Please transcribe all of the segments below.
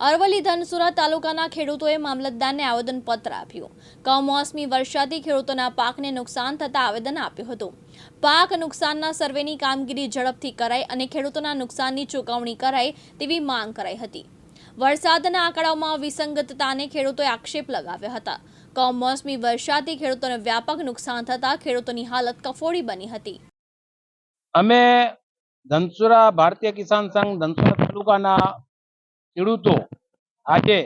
અરવલ્લી ધનસુરા તાલુકાના ખેડૂતોએ મામલતદારને આવેદનપત્ર આપ્યું. કમોસમી વરસાદથી ખેડૂતોના પાકને નુકસાન થતાં આવેદન આપ્યું હતું. પાક નુકસાનના સર્વેની કામગીરી ઝડપથી કરાય અને ખેડૂતોના નુકસાનની ચૂકવણી કરાય તેવી માંગ કરાઈ હતી. વરસાદના આંકડાઓમાં વિસંગતતાને ખેડૂતોએ આક્ષેપ લગાવ્યા હતા. કમોસમી વરસાદથી ખેડૂતોને વ્યાપક નુકસાન થતા ખેડૂતોની હાલત કફોડી બની હતી. અમે ધનસુરા ભારતીય કિસાન સંઘ ધનસુરા તાલુકાના ખેડૂતો આજે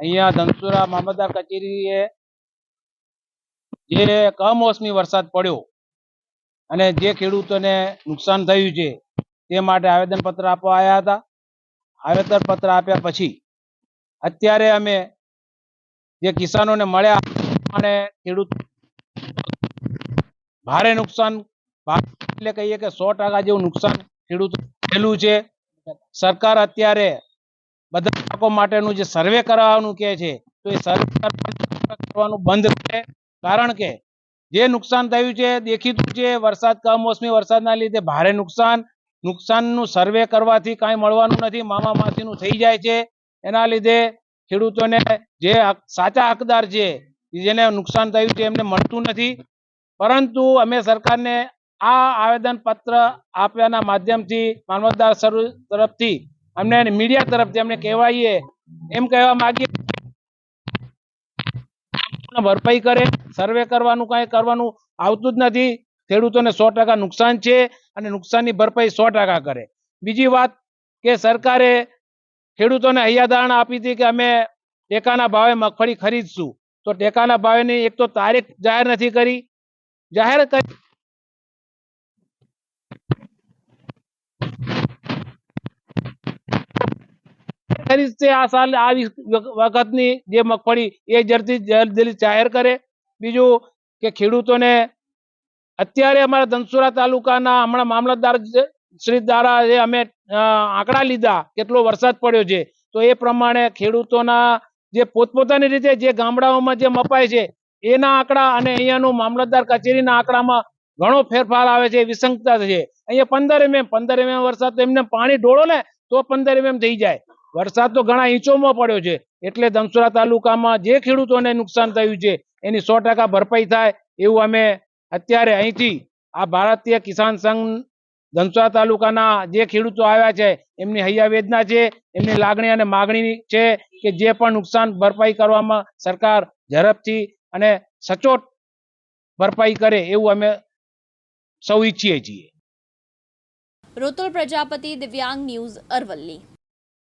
અહીંયા ધનસુરા મામલતદાર કચેરીએ જે કમોસમી વરસાદ પડ્યો અને જે ખેડૂતોને નુકસાન થયું છે તે માટે આવેદનપત્ર આપવા આવ્યા હતા. આવેદનપત્ર આપ્યા પછી અત્યારે અમે જે કિસાનોને મળ્યા અને ખેડૂત ભારે નુકસાન એટલે કહીએ કે સો ટકા જેવું નુકસાન ખેડૂતો થયેલું છે. સરકાર અત્યારે બધા પાકો માટેનું જે સર્વે કરાવવાનું કહે છે, તો એ સર્વે કરવાનું બંધ કરે. કારણ કે જે નુકસાન થયું છે, દેખીતું છે, વરસાદ કમોસમી વરસાદના લીધે ભારે નુકસાન. નુકસાનનું સર્વે કરવાથી કાંઈ મળવાનું નથી, મામા માસીનું થઈ જાય છે. એના લીધે ખેડૂતોને જે સાચા હકદાર છે જેને નુકસાન થયું છે, એમને મળતું નથી. પરંતુ અમે સરકારને આ આવેદન પત્ર આપ્યાના માધ્યમથી મામલતદાર તરફથી અમને મીડિયા તરફથી અમને કહેવાઈએ, એમ કહેવા માંગીએ ભરપાઈ કરે, સર્વે કરવાનું કાંઈ કરવાનું આવતું જ નથી. ખેડૂતોને સો ટકા નુકસાન છે અને નુકસાનની ભરપાઈ સો ટકા કરે. બીજી વાત કે સરકારે ખેડૂતોને હૈયાધારણા આપી હતી કે અમે ટેકાના ભાવે મગફળી ખરીદશું. તો ટેકાના ભાવેની એક તો તારીખ જાહેર નથી કરી. જાહેર કરી ખરીદશે આ સાલ આવી વખતની જે મગફળી એ જલ્દી જલ્દી જાહેર કરે. બીજું કે ખેડૂતોને અત્યારે અમારા ધનસુરા તાલુકાના હમણાં મામલતદાર શ્રી દ્વારા જે અમે આંકડા લીધા કેટલો વરસાદ પડ્યો છે, તો એ પ્રમાણે ખેડૂતોના જે પોતપોતાની રીતે જે ગામડાઓમાં જે મપાય છે, એના આંકડા અને અહીંયાનું મામલતદાર કચેરીના આંકડામાં ઘણો ફેરફાર આવે છે વિસંગતા છે. અહીંયા પંદર એમએમ પંદર એમએમ વરસાદ એમને પાણી ઢોળો ને, તો પંદર એમએમ થઈ જાય. વરસાદ તો ઘણા ઇંચોમાં પડ્યો છે. એટલે ધનસુરા તાલુકામાં જે ખેડૂતોને નુકસાન થયું છે, એની સો ટકા ભરપાઈ થાય એવું અમે અત્યારે અહીંથી આ ભારતીય કિસાન સંઘ ધનસુરા તાલુકાના જે ખેડૂતો આવ્યા છે, એમની હૈયા વેદના છે, એમની લાગણી અને માગણી છે કે જે પણ નુકસાન ભરપાઈ કરવામાં સરકાર ઝડપથી અને સચોટ ભરપાઈ કરે એવું અમે સૌ ઈચ્છીએ છીએ. ઋતુલ પ્રજાપતિ દિવ્યાંગ ન્યૂઝ અરવલ્લી.